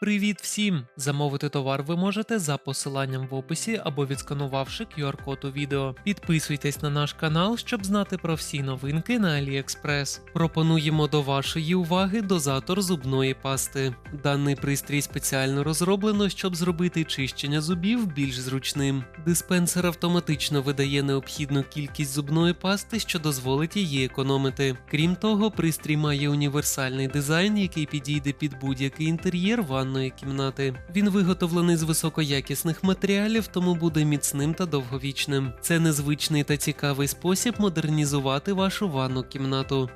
Привіт всім! Замовити товар ви можете за посиланням в описі або відсканувавши QR-код у відео. Підписуйтесь на наш канал, щоб знати про всі новинки на AliExpress. Пропонуємо до вашої уваги дозатор зубної пасти. Даний пристрій спеціально розроблено, щоб зробити чищення зубів більш зручним. Диспенсер автоматично видає необхідну кількість зубної пасти, що дозволить її економити. Крім того, пристрій має універсальний дизайн, який підійде під будь-який інтер'єр ванної кімнати. Він виготовлений з високоякісних матеріалів, тому буде міцним та довговічним. Це незвичний та цікавий спосіб модернізувати вашу ванну кімнату.